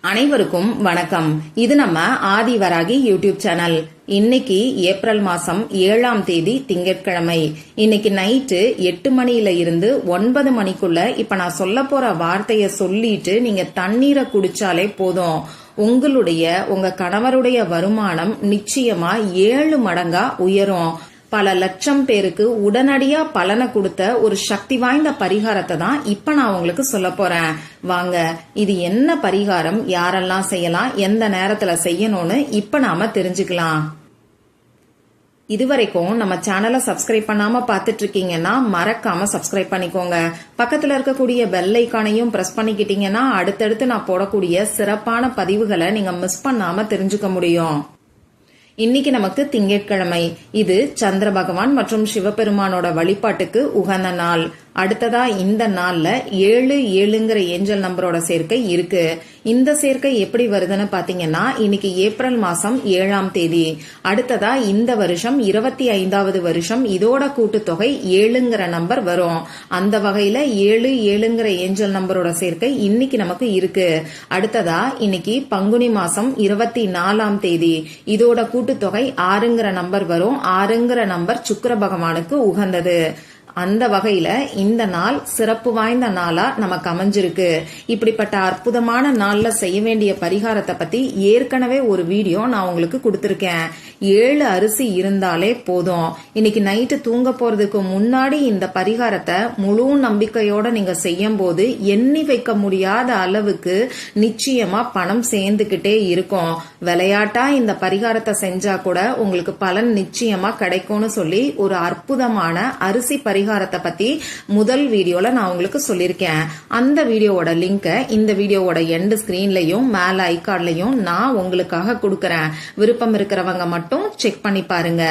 அனைவருக்கும் வணக்கம். இது நம்ம ஆதிவராகி யூடியூப் சேனல். இன்னைக்கு ஏப்ரல் மாசம் ஏழாம் தேதி திங்கட்கிழமை. இன்னைக்கு நைட்டு எட்டு மணியில இருந்து ஒன்பது மணிக்குள்ள இப்ப நான் சொல்ல போற வார்த்தைய சொல்லிட்டு நீங்க தண்ணீரை குடிச்சாலே போதும். உங்களுடைய உங்க கணவருடைய வருமானம் நிச்சயமா ஏழு மடங்கா உயரும். பல லட்சம் பேருக்கு உடனடியா பலனை கொடுத்த ஒரு சக்தி வாய்ந்த பரிகாரத்தை தான் இப்ப நான் உங்களுக்கு சொல்ல போறேன். வாங்க இது என்ன பரிகாரம்? யாரெல்லாம் செய்யலாம்? எந்த நேரத்துல செய்யணும்னு இப்ப நாம தெரிஞ்சுக்கலாம். இதுவரைக்கும் நம்ம சேனலை சப்ஸ்கிரைப் பண்ணாம பாத்துட்டு இருக்கீங்கன்னா மறக்காம சப்ஸ்கிரைப் பண்ணிக்கோங்க. பக்கத்துல இருக்கக்கூடிய பெல் ஐக்கானையும் பிரஸ் பண்ணிக்கிட்டீங்கன்னா அடுத்தடுத்து நான் போடக்கூடிய சிறப்பான பதிவுகளை நீங்க மிஸ் பண்ணாம தெரிஞ்சுக்க முடியும். இன்னைக்கு நமக்கு திங்கட்கிழமை. இது சந்திர பகவான் மற்றும் சிவபெருமானோட வழிபாட்டுக்கு உகந்த நாள். அடுத்ததா இந்த நாள்ல ஏழு ஏழுங்கிற ஏஞ்சல் நம்பரோட சேர்க்கை இருக்கு. இந்த சேர்க்கை எப்படி வருதுன்னு பாத்தீங்கன்னா இன்னைக்கு ஏப்ரல் மாசம் ஏழாம் தேதி. அடுத்ததா இந்த வருஷம் இருபத்தி ஐந்தாவது வருஷம் இதோட கூட்டுத்தொகை ஏழுங்கிற நம்பர் வரும். அந்த வகையில ஏழு ஏழுங்கிற ஏஞ்சல் நம்பரோட சேர்க்கை இன்னைக்கு நமக்கு இருக்கு. அடுத்ததா இன்னைக்கு பங்குனி மாசம் இருபத்தி நாலாம் தேதி. இதோட கூட்டுத்தொகை ஆறுங்கிற நம்பர் வரும். ஆறுங்கிற நம்பர் சுக்கர பகவானுக்கு உகந்தது. அந்த வகையில இந்த நாள் சிறப்பு வாய்ந்த நாளா நமக்கு அமைஞ்சிருக்கு. இப்படிப்பட்ட அற்புதமான நாள்ல செய்ய வேண்டிய பரிகாரத்தை பத்தி ஏற்கனவே ஒரு வீடியோ நான் உங்களுக்கு கொடுத்துருக்கேன். ஏழு அரிசி இருந்தாலே போதும். இன்னைக்கு நைட்டு தூங்க போறதுக்கு முன்னாடி இந்த பரிகாரத்தை முழு நம்பிக்கையோட நீங்க செய்யும் போது எண்ணி வைக்க முடியாத அளவுக்கு நிச்சயமா பணம் சேர்ந்துகிட்டே இருக்கும். விளையாட்டா இந்த பரிகாரத்தை செஞ்சா கூட உங்களுக்கு பலன் நிச்சயமா கிடைக்கும்னு சொல்லி ஒரு அற்புதமான அரிசி பரிகாரத்தை பத்தி முதல் வீடியோல நான் உங்களுக்கு சொல்லியிருக்கேன். அந்த வீடியோவோட லிங்கை இந்த வீடியோவோட எண்டு ஸ்கிரீன்லயும் மேல ஐகார்ட்லயும் நான் உங்களுக்காக கொடுக்கறேன். விருப்பம் இருக்கிறவங்க மட்டும் செக் பண்ணி பாருங்க.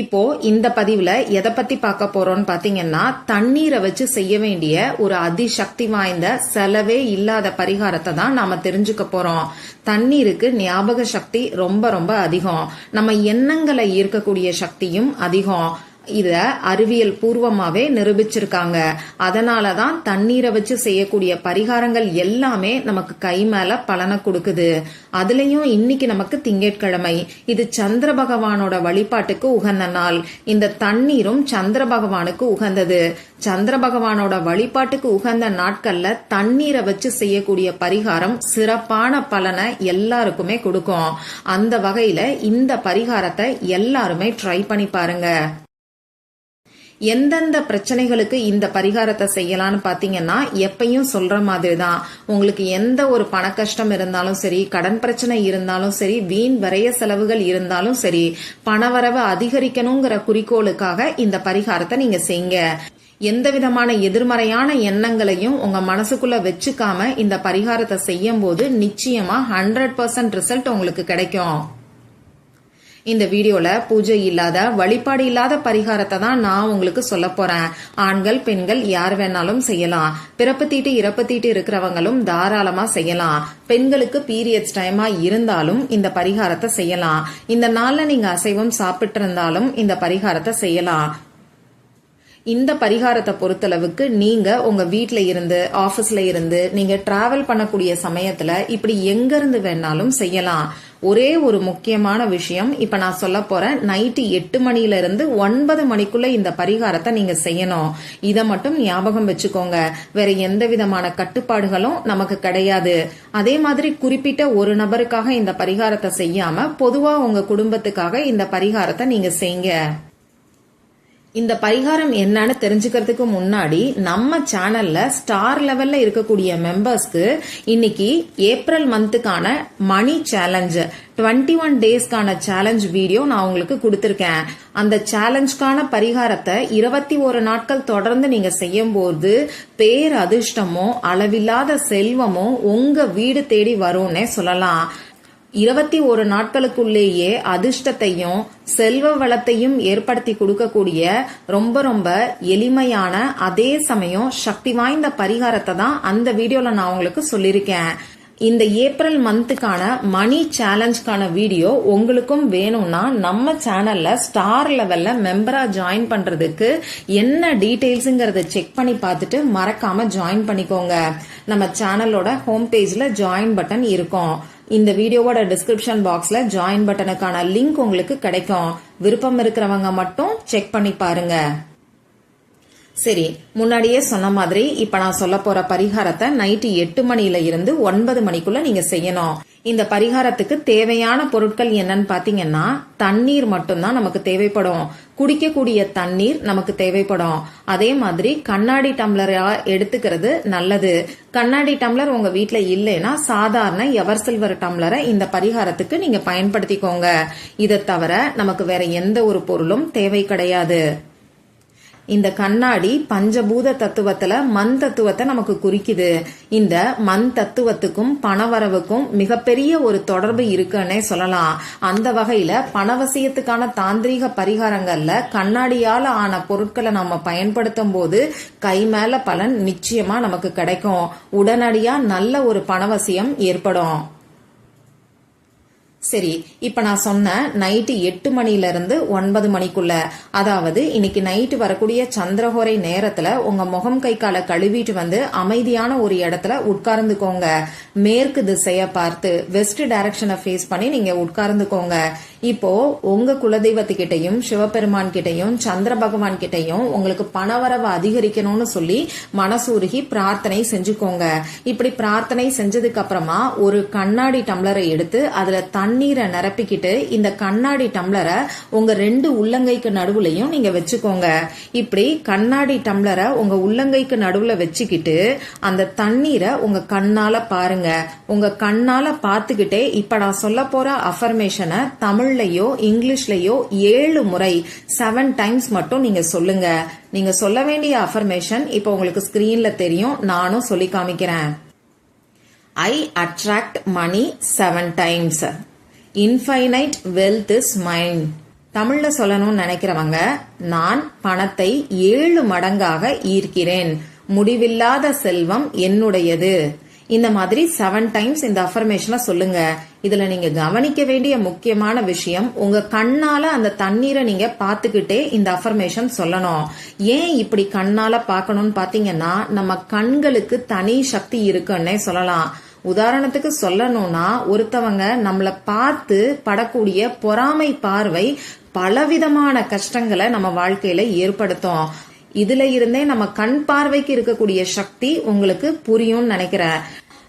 இப்போ இந்த பதிவுல எதை பத்தி பார்க்க போறோம்னு பாத்தீங்கன்னா தண்ணீரை வச்சு செய்ய வேண்டிய ஒரு அதிசக்தி வாய்ந்த செலவே இல்லாத பரிகாரத்தை தான் நாம தெரிஞ்சுக்க போறோம். தண்ணீருக்கு ஞாபக சக்தி ரொம்ப ரொம்ப அதிகம். நம்ம எண்ணங்களை ஈர்க்கக்கூடிய சக்தியும் அதிகம். இத அறிவியல் பூர்வமாவே நிரூபிச்சிருக்காங்க. அதனாலதான் தண்ணீரை வச்சு செய்யக்கூடிய பரிகாரங்கள் எல்லாமே நமக்கு கை மேல பலனை கொடுக்குது. அதுலயும் இன்னைக்கு நமக்கு திங்கட்கிழமை. இது சந்திர பகவானோட வழிபாட்டுக்கு உகந்த நாள். இந்த தண்ணீரும் சந்திர பகவானுக்கு உகந்தது. சந்திர பகவானோட வழிபாட்டுக்கு உகந்த நாட்கள்ல தண்ணீரை வச்சு செய்யக்கூடிய பரிகாரம் சிறப்பான பலனை எல்லாருக்குமே கொடுக்கும். அந்த வகையில இந்த பரிகாரத்தை எல்லாருமே ட்ரை பண்ணி பாருங்க. எந்தெந்த பிரச்சனைகளுக்கு இந்த பரிகாரத்தை செய்யலான்னு பாத்தீங்கன்னா எப்பையும் சொல்ற மாதிரி தான் உங்களுக்கு எந்த ஒரு பண கஷ்டம் இருந்தாலும் சரி கடன் பிரச்சனை இருந்தாலும் சரி வீண் விரைய செலவுகள் இருந்தாலும் சரி பணவரவு அதிகரிக்கணுங்கிற குறிக்கோளுக்காக இந்த பரிகாரத்தை நீங்க செய்யுங்க. எந்த விதமான எதிர்மறையான எண்ணங்களையும் உங்க மனசுக்குள்ள வச்சுக்காம இந்த பரிகாரத்தை செய்யும் போது நிச்சயமா ஹண்ட்ரட் பர்சன்ட் ரிசல்ட் உங்களுக்கு கிடைக்கும். இந்த வீடியோல பூஜை இல்லாத வழிபாடு இல்லாத பரிகாரத்தை தான் நான் உங்களுக்கு சொல்ல போறேன். ஆண்கள் பெண்கள் யார் வேணாலும் செய்யலாம். பிறப்பு தீட்டு இறப்பு தீட்டு இருக்கிறவங்களும் தாராளமா செய்யலாம். பெண்களுக்கு பீரியட்ஸ் டைமா இருந்தாலும் இந்த பரிகாரத்தை செய்யலாம். இந்த நாள்ல நீங்க அசைவம் சாப்பிட்டு இருந்தாலும் இந்த பரிகாரத்தை செய்யலாம். இந்த பரிகாரத்தை பொறுத்தளவுக்கு நீங்க உங்க வீட்ல இருந்து ஆபீஸ்ல இருந்து நீங்க டிராவல் பண்ணக்கூடிய சமயத்துல இப்படி எங்க இருந்து வேணாலும் செய்யலாம். ஒரே ஒரு முக்கியமான விஷயம். இப்ப நான் சொல்ல போறேன் நைட்டு எட்டு மணில இருந்து ஒன்பது மணிக்குள்ள இந்த பரிகாரத்தை நீங்க செய்யணும். இதை மட்டும் ஞாபகம் வச்சுக்கோங்க. வேற எந்த விதமான கட்டுப்பாடுகளும் நமக்கு கிடையாது. அதே மாதிரி குறிப்பிட்ட ஒரு நபருக்காக இந்த பரிகாரத்தை செய்யாம பொதுவா உங்க குடும்பத்துக்காக இந்த பரிகாரத்தை நீங்க செய்யுங்க. இந்த பரிகாரம் என்னன்னு தெரிஞ்சுக்கிறதுக்கு முன்னாடி நம்ம சேனல்ல ஸ்டார் லெவல்ல இருக்கக்கூடிய மெம்பர்ஸ்க்கு இன்னைக்கு ஏப்ரல் மந்த்துக்கான மணி சேலஞ்ச் டுவெண்ட்டி ஒன் டேஸ்க்கான சேலஞ்ச் வீடியோ நான் உங்களுக்கு கொடுத்துருக்கேன். அந்த சேலஞ்சுக்கான பரிகாரத்தை இருபத்தி ஒரு நாட்கள் தொடர்ந்து நீங்க செய்யும் போது பேர் அதிர்ஷ்டமோ அளவில்லாத செல்வமோ உங்க வீடு தேடி வரும்னே சொல்லலாம். இருபத்தி ஒரு நாட்களுக்குள்ளேயே அதிர்ஷ்டத்தையும் செல்வ வளத்தையும் ஏற்படுத்தி கொடுக்கக்கூடிய ரொம்ப ரொம்ப எளிமையான அதே சமயம் சக்தி வாய்ந்த பரிகாரத்தை தான் அந்த வீடியோல நான் உங்களுக்கு சொல்லியிருக்கேன். இந்த ஏப்ரல் மந்த்துக்கான மணி சேலஞ்சுக்கான வீடியோ உங்களுக்கும் வேணும்னா நம்ம சேனல்ல ஸ்டார் லெவல்ல மெம்பரா ஜாயின் பண்றதுக்கு என்ன டீடைல்ஸுங்கிறத செக் பண்ணி பார்த்துட்டு மறக்காம ஜாயின் பண்ணிக்கோங்க. நம்ம சேனலோட ஹோம் பேஜ்ல ஜாயின் பட்டன் இருக்கும். இந்த வீடியோவோட டிஸ்கிரிப்ஷன் பாக்ஸ்ல ஜாயின் பட்டனுக்கான லிங்க் உங்களுக்கு கிடைக்கும். விருப்பம் இருக்கிறவங்க மட்டும் செக் பண்ணி பாருங்க. சரி முன்னாடியே சொன்ன மாதிரி இப்ப நான் சொல்ல போற பரிகாரத்தை நைட்டு எட்டு மணில இருந்து ஒன்பது மணிக்குள்ள நீங்க செய்யணும். இந்த பரிகாரத்துக்கு தேவையான பொருட்கள் என்னன்னு பாத்தீங்கன்னா தண்ணீர் மட்டும்தான் நமக்கு தேவைப்படும். குடிக்கக்கூடிய தண்ணீர் நமக்கு தேவைப்படும். அதே மாதிரி கண்ணாடி டம்ளரா எடுத்துக்கிறது நல்லது. கண்ணாடி டம்ளர் உங்க வீட்டுல இல்லைன்னா சாதாரண எவர் சில்வர் டம்ளரை இந்த பரிகாரத்துக்கு நீங்க பயன்படுத்திக்கோங்க. இதை தவிர நமக்கு வேற எந்த ஒரு பொருளும் தேவை கிடையாது. இந்த கண்ணாடி பஞ்சபூத தத்துவத்துல மண் தத்துவத்தை நமக்கு குறிக்குது. இந்த மண் தத்துவத்துக்கும் பணவரவுக்கும் மிகப்பெரிய ஒரு தொடர்பு இருக்குன்னே சொல்லலாம். அந்த வகையில பணவசியத்துக்கான தாந்திரீக பரிகாரங்கள்ல கண்ணாடியால ஆன பொருட்களை நம்ம பயன்படுத்தும் போது கை மேல பலன் நிச்சயமா நமக்கு கிடைக்கும். உடனடியா நல்ல ஒரு பணவசியம் ஏற்படும். சரி இப்ப நான் சொன்ன நைட்டு எட்டு மணில இருந்து ஒன்பது மணிக்குள்ள அதாவது இன்னைக்கு நைட்டு வரக்கூடிய சந்திரஹோரை நேரத்துல உங்க முகம் கை காலை கழுவிட்டு வந்து அமைதியான ஒரு இடத்துல உட்கார்ந்துக்கோங்க. மேற்கு திசைய பார்த்து வெஸ்ட் டைரக்ஷனை ஃபேஸ் பண்ணி நீங்க உட்கார்ந்துக்கோங்க. இப்போ உங்க குலதெய்வத்துக்கிட்டையும் சிவபெருமான் கிட்டையும் சந்திர பகவான் கிட்டையும் உங்களுக்கு பணவரவு அதிகரிக்கணும்னு சொல்லி மனசூருகி பிரார்த்தனை செஞ்சுக்கோங்க. இப்படி பிரார்த்தனை செஞ்சதுக்கு அப்புறமா ஒரு கண்ணாடி டம்ளரை எடுத்து அதுல தண்ணீரை நிரப்பிக்கிட்டு இந்த கண்ணாடி டம்ளரை உங்க ரெண்டு உள்ளங்கைக்கு நடுவுலையும் நீங்க வச்சுக்கோங்க. இப்படி கண்ணாடி டம்ளரை உங்க உள்ளங்கைக்கு நடுவுல வச்சுக்கிட்டு அந்த தண்ணீரை உங்க கண்ணால பாருங்க. உங்க கண்ணால பார்த்துக்கிட்டே இப்ப நான் சொல்ல போற அஃபர்மேஷனை தமிழ்லையோ இங்கிலீஷ்லயோ ஏழு முறை செவன் டைம்ஸ் மட்டும் நீங்க சொல்லுங்க. நீங்க சொல்ல வேண்டிய அஃபர்மேஷன் இப்ப உங்களுக்கு ஸ்கிரீன்ல தெரியும். நானும் சொல்லி காமிக்கிறேன். I attract money seven times infinite wealth is mine தமிழ்ல சொல்லணும்னு நினைக்கிறவங்க நான் பணத்தை ஏழு மடங்காக ஈர்க்கிறேன். முடிவில்லாத செல்வம் என்னுடையது. இந்த மாதிரி செவன் டைம்ஸ் இந்த அஃபர்மேஷனை சொல்லுங்க. இதுல நீங்க கவனிக்க வேண்டிய முக்கியமான விஷயம் உங்க கண்ணால அந்த தண்ணீரை நீங்க பாத்துக்கிட்டே இந்த அஃபர்மேஷன் சொல்லணும். ஏன் இப்படி கண்ணால பாக்கணும்னு பாத்தீங்கன்னா நம்ம கண்களுக்கு தனி சக்தி இருக்குன்னே சொல்லலாம். உதாரணத்துக்கு சொல்லணும்னா ஒருத்தவங்க நம்மள பார்த்து படக்கூடிய பொறாமை பார்வை பலவிதமான கஷ்டங்களை நம்ம வாழ்க்கையில ஏற்படுத்தும். இதுல இருந்தே நம்ம கண் பார்வைக்கு இருக்கக்கூடிய சக்தி உங்களுக்கு புரியும்னு நினைக்கிறேன்.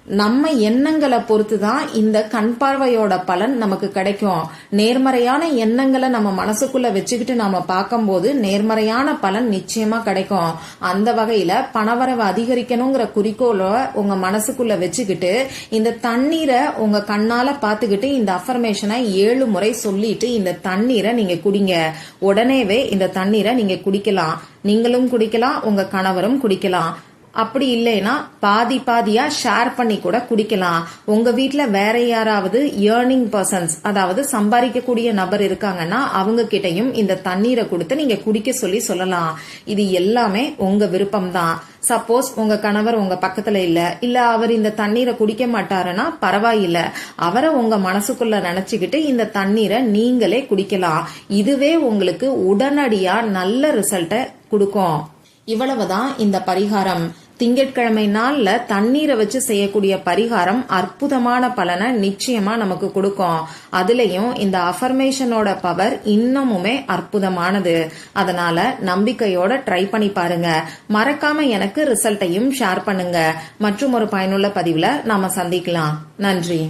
நம்ம எண்ணங்களை பொறுத்து தான் இந்த கண் பார்வையோட பலன் நமக்கு கிடைக்கும். நேர்மறையான எண்ணங்களை நம்ம மனசுக்குள்ள வச்சுக்கிட்டு நாம பார்க்கும்போது நேர்மறையான பலன் நிச்சயமா கிடைக்கும். அந்த வகையில பணவரவு அதிகரிக்கணுங்கிற குறிக்கோளை உங்க மனசுக்குள்ள வச்சுக்கிட்டு இந்த தண்ணீரை உங்க கண்ணால பார்த்துக்கிட்டு இந்த அஃபர்மேஷனை ஏழு முறை சொல்லிட்டு இந்த தண்ணீரை நீங்க குடிங்க. உடனேவே இந்த தண்ணீரை நீங்க குடிக்கலாம். நீங்களும் குடிக்கலாம் உங்க கணவரும் குடிக்கலாம். அப்படி இல்லைன்னா பாதி பாதியா ஷேர் பண்ணி கூட குடிக்கலாம். உங்க வீட்டுல வேற யாராவது ஏர்னிங் பர்சன்ஸ் அதாவது சம்பாதிக்கக்கூடிய நபர் இருக்காங்கன்னா அவங்க கிட்டையும் இந்த தண்ணீரை கொடுத்து நீங்க குடிக்க சொல்லி சொல்லலாம். இது எல்லாமே உங்க விருப்பம் தான் சப்போஸ் உங்க கணவர் உங்க பக்கத்துல இல்ல இல்ல அவர் இந்த தண்ணீரை குடிக்க மாட்டாருன்னா பரவாயில்ல. அவரை உங்க மனசுக்குள்ள நினைச்சுக்கிட்டு இந்த தண்ணீரை நீங்களே குடிக்கலாம். இதுவே உங்களுக்கு உடனடியா நல்ல ரிசல்ட்டை கொடுக்கும். இவ்வளவுதான் இந்த பரிகாரம். திங்கட்கிழமை நாள்ல தண்ணீரை வச்சு செய்யக்கூடிய பரிகாரம் அற்புதமான பலனை நிச்சயமா நமக்கு கொடுக்கும். அதுலயும் இந்த அஃபர்மேஷனோட பவர் இன்னமுமே அற்புதமானது. அதனால நம்பிக்கையோட ட்ரை பண்ணி பாருங்க. மறக்காம எனக்கு ரிசல்ட்டையும் ஷேர் பண்ணுங்க. மற்றும் ஒரு பயனுள்ள பதிவுல நாம சந்திக்கலாம். நன்றி.